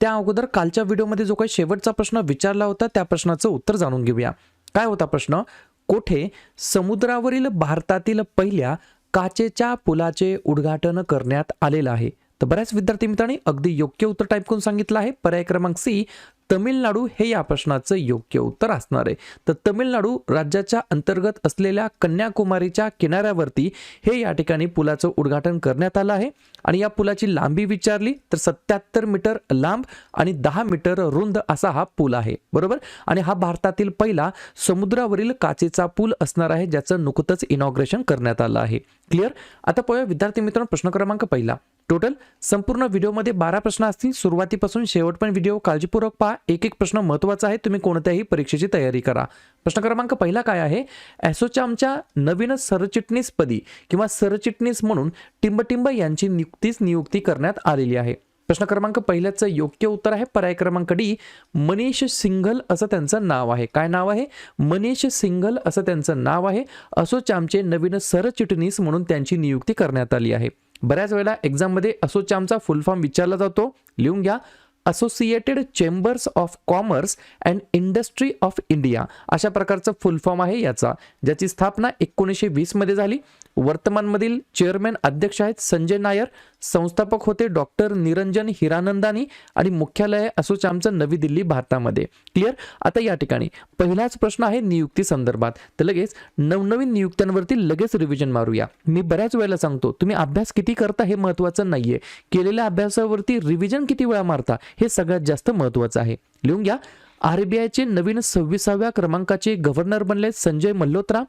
त्या अगोदर कालच्या व्हिडिओमध्ये जो काही शेवटचा प्रश्न विचारला होता त्या प्रश्नाचं उत्तर जाणून घेऊया. काय होता प्रश्न? कोठे समुद्रावरील भारतातील पहिल्या काचेच्या पुलाचे उद्घाटन करण्यात आलेलं आहे? तर बऱ्याच विद्यार्थी मित्रांनी अगदी योग्य उत्तर टाईप करून सांगितलं आहे. पर्याय क्रमांक सी तमिळनाडू हे या प्रश्नाचं योग्य उत्तर असणार आहे. तर तमिळनाडू राज्याच्या अंतर्गत असलेल्या कन्याकुमारीच्या किनाऱ्यावरती हे या ठिकाणी पुलाचं उद्घाटन करण्यात आलं आहे. आणि या पुलाची लांबी विचारली तर सत्याहत्तर मीटर लांब आणि दहा मीटर रुंद असा हा पूल आहे. बरोबर? आणि हा भारतातील पहिला समुद्रावरील काचेचा पूल असणार आहे ज्याचं नुकतंच इनॉग्रेशन करण्यात आलं आहे. क्लिअर आता पाहूया विद्यार्थी मित्रांनो प्रश्न क्रमांक पहिला. टोटल संपूर्ण व्हिडिओमध्ये बारा प्रश्न असतील. सुरुवातीपासून शेवट पण व्हिडिओ काळजीपूर्वक पहा. एक एक प्रश्न महत्त्वाचा आहे. तुम्ही कोणत्याही परीक्षेची तयारी करा. प्रश्न क्रमांक पहिला काय आहे? ॲसोचॅमच्या नवीन सरचिटणीसपदी किंवा सरचिटणीस म्हणून टिंबटिंब यांची नियुक्तीच नियुक्ती करण्यात आलेली आहे. प्रश्न क्रमांक पहिल्याचं योग्य उत्तर आहे. पर्याय क्रमांक डी मनीष सिंघल असं त्यांचं नाव आहे. काय नाव आहे? मनीष सिंघल असं त्यांचं नाव आहे. असोचॅमचे नवीन सरचिटणीस म्हणून त्यांची नियुक्ती करण्यात आली आहे. बऱ्याच वेळेला एक्झाममध्ये असोचॅमचा फुल फॉर्म विचारला जातो. लिहून घ्या. Associated chambers of commerce and industry of India अशा प्रकारचं फुल फॉर्म आहे याचा. ज्याची स्थापना एकोणीसशे वीसमध्ये झाली. वर्तमानमधील चेअरमॅन अध्यक्ष आहेत संजय नायर संस्थापक होते डॉक्टर निरंजन हिरानंदानी आणि मुख्यालय असोचॅमचं नवी दिल्ली भारतामध्ये. क्लिअर आता या ठिकाणी. पहिलाच प्रश्न आहे नियुक्ती संदर्भात. तर लगेच नवनवीन नियुक्त्यांवरती लगेच रिव्हिजन मारूया. मी बऱ्याच वेळेला सांगतो तुम्ही अभ्यास किती करता हे महत्वाचं नाहीये. केलेल्या अभ्यासावरती रिव्हिजन किती वेळा मारता हे सगळ्यात जास्त महत्वाचं आहे. लिहून घ्या. आरबीआयचे नवीन सव्वीसाव्या क्रमांकाचे गव्हर्नर बनले संजय मल्होत्रा.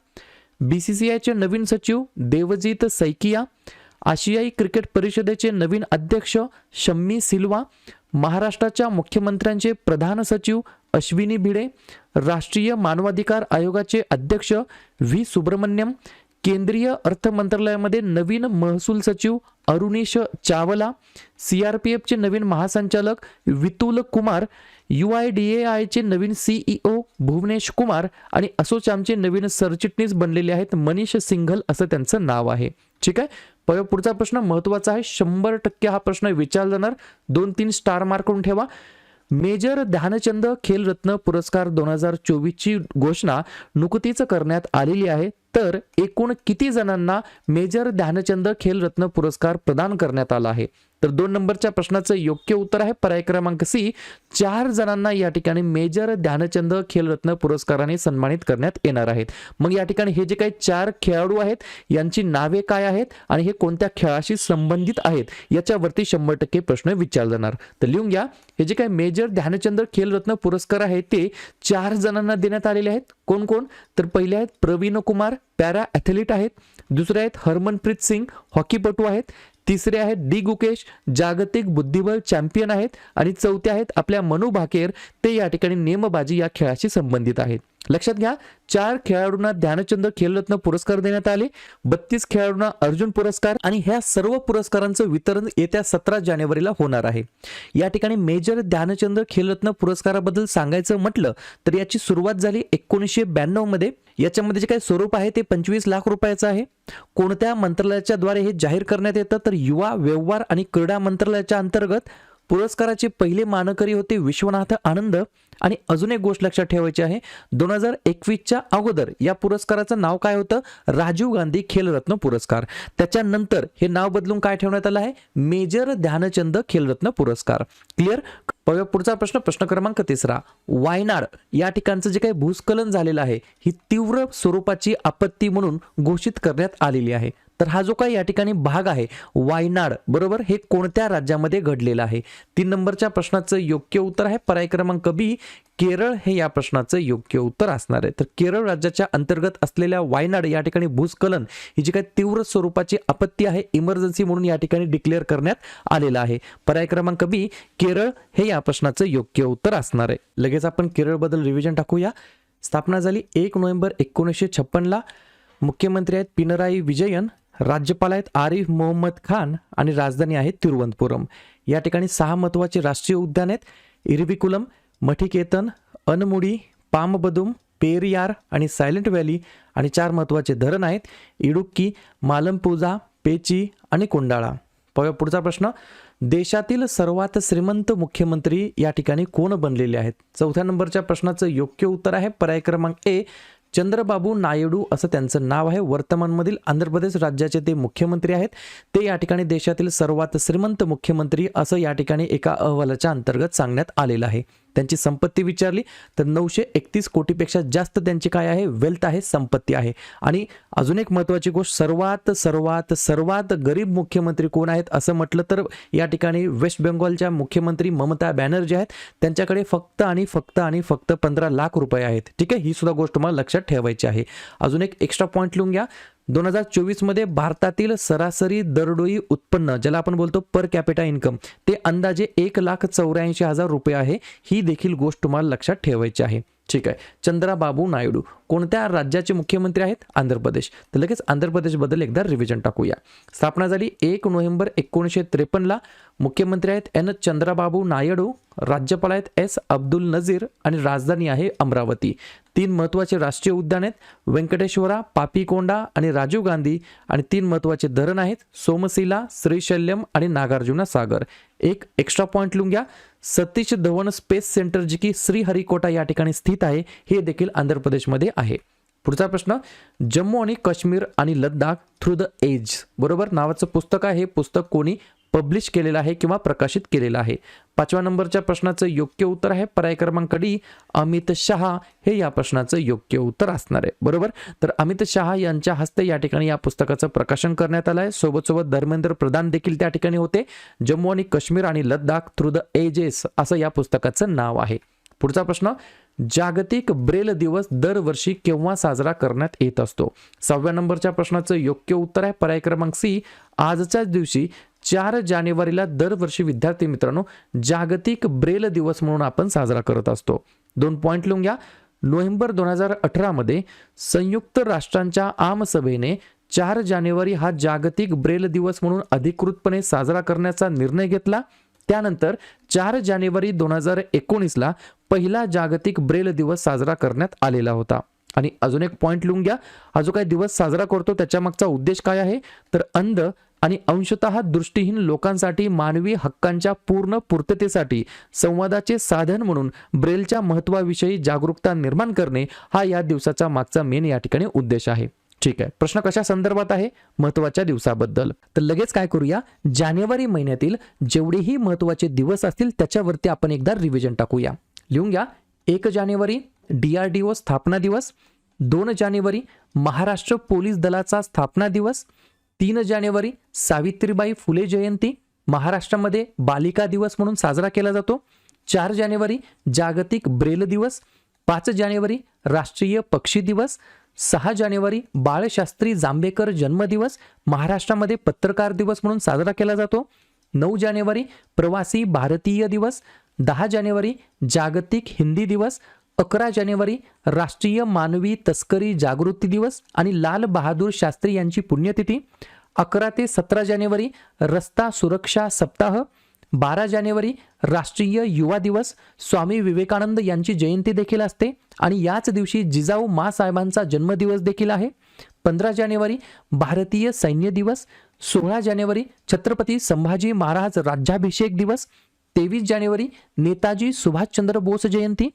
बीसीसीआयचे नवीन सचिव देवजीत सैकिया आशियाई क्रिकेट परिषदेचे नवीन अध्यक्ष शम्मी सिल्वा महाराष्ट्राच्या मुख्यमंत्र्यांचे प्रधान सचिव अश्विनी भिडे राष्ट्रीय मानवाधिकार आयोगाचे अध्यक्ष व्ही सुब्रमण्यम केंद्रीय अर्थ मंत्रालयामध्ये नवीन महसूल सचिव Arunesh Chawla C R P एफचे नवीन महासंचालक Vitul Kumar U I D A आयचे नवीन सीईओ भुवनेश कुमार आणि असोचामचे नवीन सरचिटणीस बनलेले आहेत मनीष सिंघल असं त्यांचं नाव आहे. ठीक आहे? पुढचा प्रश्न महत्त्वाचा आहे. शंभर टक्के हा प्रश्न विचारला जाणार. दोन तीन स्टार मार्क करून ठेवा. मेजर ध्यानचंद खेलरत्न पुरस्कार दोन हजार चोवीसची घोषणा नुकतीच करण्यात आलेली आहे. तर एकूण किती जणांना मेजर ध्यानचंद खेलरत्न पुरस्कार प्रदान करण्यात आला आहे? तर दोन नंबरच्या प्रश्नाचं योग्य उत्तर आहे पर्याय क्रमांक सी. चार जणांना या ठिकाणी मेजर ध्यानचंद खेलरत्न पुरस्काराने सन्मानित करण्यात येणार आहेत. मग या ठिकाणी हे जे काही चार खेळाडू आहेत यांची नावे काय आहेत आणि हे कोणत्या खेळाशी संबंधित आहेत याच्यावरती शंभर टक्के प्रश्न विचारला जाणार तर लिहून घ्या. हे जे काही मेजर ध्यानचंद खेलरत्न पुरस्कार आहेत ते चार जणांना देण्यात आलेले आहेत. कोण कोण? तर पहिले आहेत प्रवीण कुमार पॅरा ॲथलीट आहेत. दुसरे आहेत हरमनप्रीत सिंग हॉकीपटू आहेत. तिसरे आहेत डी गुकेश जागतिक बुद्धिबळ चॅम्पियन आहेत आणि चौथे आहेत आपल्या मनू भाकेर. ते या ठिकाणी नेमबाजी या खेळाशी संबंधित आहेत. लक्षात घ्या चार खेळाडूंना ध्यानचंद खेलरत्न पुरस्कार देण्यात आले बत्तीस खेळाडूंना अर्जुन पुरस्कार आणि ह्या सर्व पुरस्कारांचं वितरण येत्या सतरा जानेवारीला होणार आहे. या ठिकाणी मेजर ध्यानचंद खेलरत्न पुरस्काराबद्दल सांगायचं म्हटलं तर याची सुरुवात झाली एकोणीसशे ब्याण्णवमध्ये. याच्यामध्ये जे काही स्वरूप आहे ते पंचवीस लाख रुपयाचं आहे. कोणत्या मंत्रालयाच्या द्वारे हे जाहीर करण्यात येतं तर युवा व्यवहार आणि क्रीडा मंत्रालयाच्या अंतर्गत पुरस्काराचे पहिले मानकरी होते विश्वनाथ आनंद. आणि अजून एक गोष्ट लक्षात ठेवायची आहे. दोन हजार एकवीसच्या अगोदर या पुरस्काराचं नाव काय होतं? राजीव गांधी खेलरत्न पुरस्कार. त्याच्यानंतर हे नाव बदलून काय ठेवण्यात आलं आहे? मेजर ध्यानचंद खेलरत्न पुरस्कार. क्लिअर पुढचा प्रश्न. प्रश्न क्रमांक तिसरा. वायनाड या ठिकाणचं जे काही भूस्खलन झालेलं आहे ही तीव्र स्वरूपाची आपत्ती म्हणून घोषित करण्यात आलेली आहे. तर हा जो काही या ठिकाणी भाग आहे वायनाड बरोबर? हे कोणत्या राज्यामध्ये घडलेलं आहे? तीन नंबरच्या प्रश्नाचं योग्य उत्तर आहे. पर्याय क्रमांक बी केरळ हे या प्रश्नाचं योग्य उत्तर असणार आहे. तर केरळ राज्याच्या अंतर्गत असलेल्या वायनाड या ठिकाणी भूस्खलन ही जी काही तीव्र स्वरूपाची आपत्ती आहे इमर्जन्सी म्हणून या ठिकाणी डिक्लेअर करण्यात आलेलं आहे. पर्याय क्रमांक बी केरळ हे या प्रश्नाचं योग्य उत्तर असणार आहे. लगेच आपण केरळबद्दल रिव्हिजन टाकूया. स्थापना झाली एक नोव्हेंबर एकोणीसशे छप्पनला. मुख्यमंत्री आहेत पिनराई विजयन. राज्यपाल आहेत आरिफ मोहम्मद खान आणि राजधानी आहे तिरुवनंतपुरम. या ठिकाणी सहा महत्त्वाचे राष्ट्रीय उद्यान आहेत. इरविकुलम मठिकेतन अनमुडी पामबदुम पेरियार आणि सायलेंट व्हॅली आणि चार महत्त्वाचे धरण आहेत. इडुक्की मालमपूजा पेची आणि कोंडाळा. पाहूया पुढचा प्रश्न. देशातील सर्वात श्रीमंत मुख्यमंत्री या ठिकाणी कोण बनलेले आहेत? चौथ्या नंबरच्या प्रश्नाचं योग्य उत्तर आहे. पर्याय क्रमांक ए चंद्रबाबू नायडू असं त्यांचं नाव आहे. वर्तमानमधील आंध्र प्रदेश राज्याचे ते मुख्यमंत्री आहेत. ते या ठिकाणी देशातील सर्वात श्रीमंत मुख्यमंत्री असं या ठिकाणी एका अहवालाच्या अंतर्गत सांगण्यात आलेलं आहे. त्यांची संपत्ती विचारली तर नऊशे एकतीस कोटीपेक्षा जास्त त्यांची काय आहे? वेल्थ आहे संपत्ती आहे. आणि अजून एक महत्त्वाची गोष्ट सर्वात सर्वात सर्वात गरीब मुख्यमंत्री कोण आहेत? असं म्हटलं तर या ठिकाणी वेस्ट बेंगॉलच्या मुख्यमंत्री ममता बॅनर्जी आहेत. त्यांच्याकडे फक्त आणि फक्त आणि फक्त पंधरा लाख रुपये आहेत. ठीक आहे? ही सुद्धा गोष्ट तुम्हाला लक्षात ठेवायची आहे. अजून एक एक्स्ट्रा पॉईंट लिहून घ्या. दोन हजार चोवीसमध्ये भारतातील सरासरी दरडोई उत्पन्न ज्याला आपण बोलतो पर कॅपिटा इन्कम ते अंदाजे एक लाख चौऱ्याऐंशी हजार रुपये आहे. ही देखील गोष्ट तुम्हाला लक्षात ठेवायची आहे. ठीक आहे. चंद्राबाबू नायडू कोणत्या राज्याचे मुख्यमंत्री आहेत? आंध्र प्रदेश. तर लगेच आंध्र प्रदेशबद्दल एकदा रिव्हिजन टाकूया. स्थापना झाली एक नोव्हेंबर एकोणीसशे त्रेपन्नला मुख्यमंत्री आहेत एन चंद्राबाबू नायडू राज्यपाल आहेत एस अब्दुल नझीर आणि राजधानी आहे अमरावती. तीन महत्त्वाचे राष्ट्रीय उद्यान आहेत. व्यंकटेश्वरा पापीकोंडा आणि राजीव गांधी आणि तीन महत्त्वाचे धरण आहेत. सोमशिला श्रीशल्यम आणि नागार्जुना सागर. एक एक्स्ट्रा पॉईंट लिहून घ्या. सतीश धवन स्पेस सेंटर जी की श्रीहरिकोटा या ठिकाणी स्थित आहे हे देखील आंध्र प्रदेशमध्ये आहे. पुढचा प्रश्न जम्मू आणि काश्मीर आणि लद्दाख थ्रू द एज बरोबर? नावाचं पुस्तक आहे. हे पुस्तक कोणी पब्लिश केलेलं आहे किंवा प्रकाशित केलेलं आहे. पाचव्या नंबरच्या प्रश्नाचं योग्य उत्तर आहे. पर्याय क्रमांक डी अमित शहा. हे या प्रश्नाचं योग्य उत्तर असणार आहे. बरोबर? तर अमित शहा यांच्या हस्ते या ठिकाणी या पुस्तकाचं प्रकाशन करण्यात आलं आहे. सोबत सोबत धर्मेंद्र प्रधान देखील त्या ठिकाणी होते. जम्मू आणि काश्मीर आणि लद्दाख थ्रू द एजेस असं या पुस्तकाचं नाव आहे. पुढचा प्रश्न जागतिक ब्रेल दिवस दरवर्षी केव्हा साजरा करण्यात येत असतो? सहाव्या नंबरच्या प्रश्नाचं योग्य उत्तर आहे. पर्याय क्रमांक सी आजच्याच दिवशी चार जानेवारीला दरवर्षी विद्यार्थी मित्रांनो जागतिक ब्रेल दिवस म्हणून आपण साजरा करत असतो. दोन पॉईंट लिहून घ्या. नोव्हेंबर दोन हजार अठरामध्ये संयुक्त राष्ट्रांच्या आमसभेने चार जानेवारी हा जागतिक ब्रेल दिवस म्हणून अधिकृतपणे साजरा करण्याचा निर्णय घेतला. त्यानंतर चार जानेवारी दोन हजार एकोणीसला पहिला जागतिक ब्रेल दिवस साजरा करण्यात आलेला होता. आणि अजून एक पॉईंट लिहून घ्या. हा जो काही दिवस साजरा करतो त्याच्या मागचा उद्देश काय आहे? तर अंध आणि अंशतः दृष्टीहीन लोकांसाठी मानवी हक्कांच्या पूर्ण पूर्ततेसाठी संवादाचे साधन म्हणून ब्रेलच्या महत्वाविषयी जागरूकता निर्माण करणे हा या दिवसाचा मागचा मेन या ठिकाणी उद्देश आहे. ठीक आहे. प्रश्न कशा संदर्भात आहे? महत्त्वाच्या दिवसाबद्दल. तर लगेच काय करूया? जानेवारी महिन्यातील जेवढेही महत्त्वाचे दिवस असतील त्याच्यावरती आपण एकदा रिव्हिजन टाकूया. लिहून घ्या. एक जानेवारी डी आर डी ओ स्थापना दिवस. दोन जानेवारी महाराष्ट्र पोलीस दलाचा स्थापना दिवस. तीन जानेवारी सावित्रीबाई फुले जयंती महाराष्ट्रामध्ये बालिका दिवस म्हणून साजरा केला जातो. चार जानेवारी जागतिक ब्रेल दिवस पाच जानेवारी राष्ट्रीय पक्षी दिवस सहा जानेवारी बाळशास्त्री जांभेकर जन्मदिवस महाराष्ट्रामध्ये पत्रकार दिवस म्हणून साजरा केला जातो. नऊ जानेवारी प्रवासी भारतीय दिवस दहा जानेवारी जागतिक हिंदी दिवस अकरा जानेवारी राष्ट्रीय मानवी तस्करी जागृती दिवस आणि लाल बहादूर शास्त्री यांची पुण्यतिथी अकरा ते सतरा जानेवारी रस्ता सुरक्षा सप्ताह बारा जानेवारी राष्ट्रीय युवा दिवस स्वामी विवेकानंद यांची जयंती देखील असते आणि याच दिवशी जिजाऊ मासाहेबांचा जन्मदिवस देखील आहे. पंधरा जानेवारी भारतीय सैन्य दिवस सोळा जानेवारी छत्रपती संभाजी महाराज राज्याभिषेक दिवस तेवीस जानेवारी नेताजी सुभाषचंद्र बोस जयंती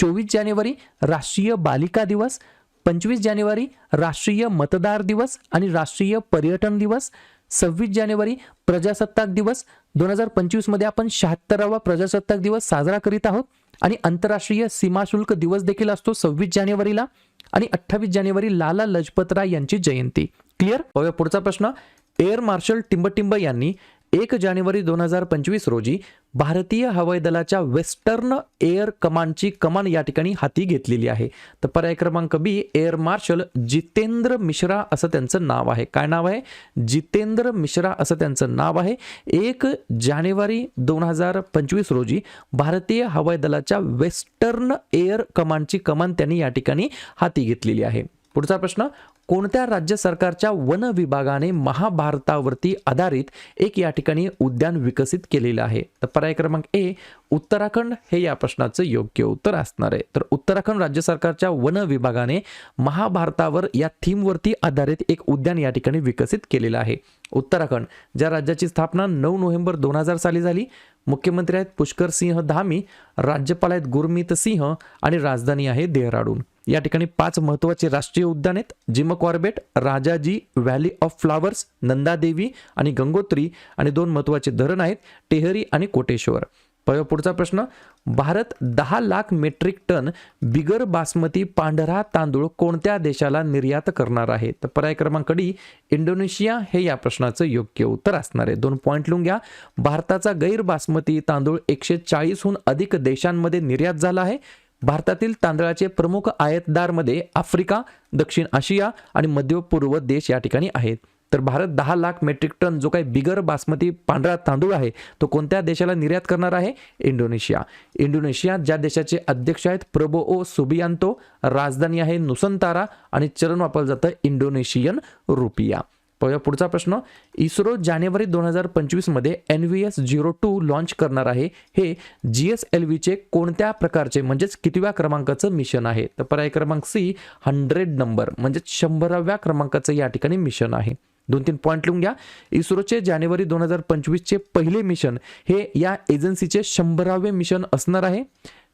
चोवीस जानेवारी राष्ट्रीय बालिका दिवस पंचवीस जानेवारी राष्ट्रीय मतदार दिवस आणि राष्ट्रीय पर्यटन दिवस सव्वीस जानेवारी प्रजासत्ताक दिवस. दोन हजार पंचवीसमध्ये आपण शहात्तरावा प्रजासत्ताक दिवस साजरा करीत आहोत आणि आंतरराष्ट्रीय सीमाशुल्क दिवस देखील असतो सव्वीस जानेवारीला आणि अठ्ठावीस जानेवारी लाला लजपतराय यांची जयंती. क्लिअर पाहूया पुढचा प्रश्न. एअर मार्शल टिंबटिंब यांनी एक जानेवारी दोन हजार पंचवीस रोजी भारतीय हवाई दलाच्या वेस्टर्न एअर कमांडची कमान या ठिकाणी हाती घेतलेली आहे. तर पर्याय क्रमांक B air marshal Jitendra Mishra असं त्यांचं नाव आहे. काय नाव आहे? जितेंद्र मिश्रा असं त्यांचं नाव आहे. एक जानेवारी दोन हजार पंचवीस रोजी भारतीय हवाई दलाच्या वेस्टर्न एअर कमांडची कमान त्यांनी या ठिकाणी हाती घेतलेली आहे. पुढचा प्रश्न कोणत्या राज्य सरकारच्या वन विभागाने महाभारतावरती आधारित एक या ठिकाणी उद्यान विकसित केलेलं आहे? तर पर्याय क्रमांक ए उत्तराखंड. हे या प्रश्नाचं योग्य उत्तर असणार आहे. तर उत्तराखंड राज्य सरकारच्या वन विभागाने महाभारतावर या थीमवरती आधारित एक उद्यान या ठिकाणी विकसित केलेलं आहे. उत्तराखंड. ज्या राज्याची स्थापना नऊ नोव्हेंबर दोन हजार साली झाली मुख्यमंत्री आहेत पुष्कर सिंह धामी राज्यपाल आहेत गुरमीत सिंह आणि राजधानी आहे देहराडून. या ठिकाणी पाच महत्त्वाचे राष्ट्रीय उद्यान आहेत. Jim Corbett Rajaji valley of flowers Nandadevi आणि गंगोत्री आणि दोन महत्त्वाचे धरण आहेत टेहरी आणि कोटेश्वर. पहा पुढचा प्रश्न. भारत दहा लाख मेट्रिक टन बिगर बासमती पांढरा तांदूळ कोणत्या देशाला निर्यात करणार आहे? तर पर्याय क्रमांक डी इंडोनेशिया. हे या प्रश्नाचं योग्य उत्तर असणार आहे. दोन पॉईंट लिहून घ्या. भारताचा गैर बासमती तांदूळ एकशे चाळीसहून अधिक देशांमध्ये निर्यात झाला आहे. भारतातील तांदळाचे प्रमुख आयातदारमध्ये आफ्रिका दक्षिण आशिया आणि मध्य पूर्व देश या ठिकाणी आहेत. तर भारत दहा लाख मेट्रिक टन जो काही बिगर बासमती पांढरा तांदूळ आहे तो कोणत्या देशाला निर्यात करणार आहे? इंडोनेशिया. इंडोनेशिया ज्या देशाचे अध्यक्ष आहेत प्रबो ओ सुबियांतो राजधानी आहे नुसंतारा आणि चलन वापरलं जातं इंडोनेशियन रुपिया. पाहूया पुढचा प्रश्न. इस्रो जानेवारी दोन हजार पंचवीसमध्ये N V S zero two launch करणार आहे. हे जी एस एल व्हीचे कोणत्या प्रकारचे म्हणजेच कितव्या क्रमांकाचं मिशन आहे? तर पर्याय क्रमांक सी हंड्रेड नंबर म्हणजेच शंभराव्या क्रमांकाचं या ठिकाणी मिशन आहे. दोन तीन पॉईंट लिहून घ्या. इस्रोचे जानेवारी दोन हजार पंचवीसचे पहिले मिशन हे या एजन्सीचे शंभरावे मिशन असणार आहे.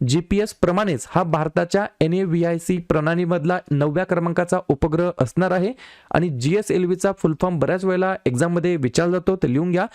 जी पी एस प्रमाणेच हा भारताच्या N A V I C प्रणालीमधला नवव्या क्रमांकाचा उपग्रह असणार आहे. आणि जी एस एल व्हीचा फुल फॉर्म बऱ्याच वेळेला एक्झाममध्ये विचारला जातो तर लिहून घ्या.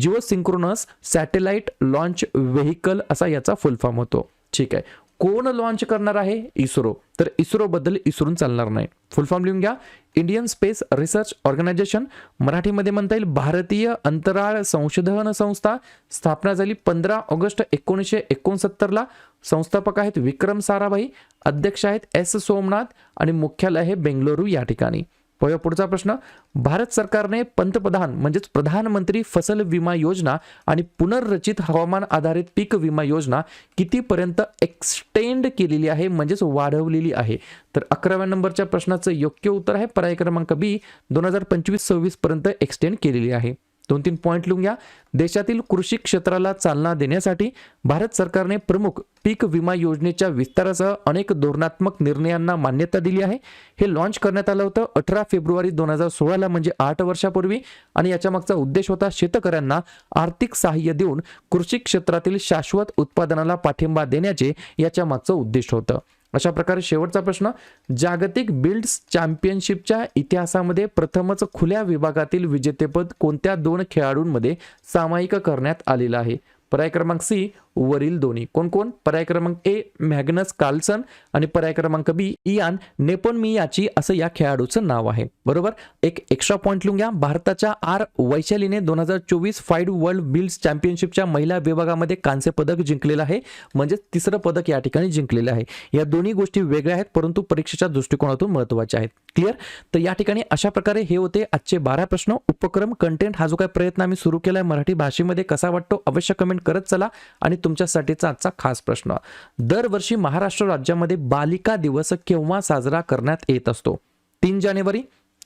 Geo synchronous satellite launch vehicle असा याचा फुल फॉर्म होतो. ठीक आहे. कोण लॉन्च करणार आहे? इस्रो. तर इस्रोबद्दल इसरून चालणार नाही. फुल फॉर्म लिहून घ्या. इंडियन स्पेस रिसर्च ऑर्गनायझेशन मराठीमध्ये म्हणता येईल भारतीय अंतराळ संशोधन संस्था स्थापना झाली पंधरा ऑगस्ट एकोणीसशे एकोणसत्तरला. संस्थापक आहेत विक्रम साराभाई अध्यक्ष आहेत एस सोमनाथ आणि मुख्यालय आहे बेंगलुरू या ठिकाणी. पाहूया पुढचा प्रश्न. भारत सरकारने पंतप्रधान म्हणजेच प्रधानमंत्री फसल विमा योजना आणि पुनर्रचित हवामान आधारित पीक विमा योजना कितीपर्यंत एक्सटेंड केलेली आहे म्हणजेच वाढवलेली आहे? तर अकराव्या नंबरच्या प्रश्नाचं योग्य उत्तर आहे. पर्याय क्रमांक बी दोन हजार पंचवीस सव्वीस पर्यंत एक्सटेंड केलेली आहे. दोन तीन पॉईंट लिहून घ्या. देशातील कृषी क्षेत्राला चालना देण्यासाठी भारत सरकारने प्रमुख पीक विमा योजनेच्या विस्तारासह अनेक धोरणात्मक निर्णयांना मान्यता दिली आहे. हे लॉन्च करण्यात आलं होतं अठरा फेब्रुवारी दोन हजार सोळाला म्हणजे आठ वर्षापूर्वी. आणि याच्या मागचा उद्देश होता शेतकऱ्यांना आर्थिक सहाय्य देऊन कृषी क्षेत्रातील शाश्वत उत्पादनाला पाठिंबा देण्याचे याच्या मागचं उद्दिष्ट होतं. अशा प्रकारे शेवटचा प्रश्न जागतिक बिल्ड्स चॅम्पियनशिपच्या इतिहासामध्ये प्रथमच खुल्या विभागातील विजेतेपद कोणत्या दोन खेळाडूंमध्ये सामायिक करण्यात आलेलं आहे? पर्याय क्रमांक सी वरील दोन्ही. कोण कोण? पर्याय क्रमांक ए मॅग्नस कार्लसन आणि पर्याय क्रमांक बी इयान नेपोनमियाची असं या खेळाडूचं नाव आहे. बरोबर? एक एक्स्ट्रा पॉईंट लिहून घ्या. भारताच्या आर वैशालीने दोन हजार चोवीस फाईड वर्ल्ड बिल्स चॅम्पियनशिपच्या महिला विभागामध्ये कांस्य पदक जिंकलेलं आहे. म्हणजे तिसरं पदक या ठिकाणी जिंकलेलं आहे. या दोन्ही गोष्टी वेगळ्या आहेत परंतु परीक्षेच्या दृष्टिकोनातून महत्त्वाच्या आहेत. क्लिअर तर या ठिकाणी अशा प्रकारे हे होते आजचे बारा प्रश्न. उपक्रम कंटेंट हा जो काही प्रयत्न आम्ही सुरू केला आहे मराठी भाषेमध्ये कसा वाटतो अवश्य कमेंट करत चला आणि तुमच्यासाठीचा आजचा खास प्रश्न. दरवर्षी महाराष्ट्र राज्यामध्ये बालिका दिवस केव्हा साजरा करण्यात येत असतो? तीन जानेवारी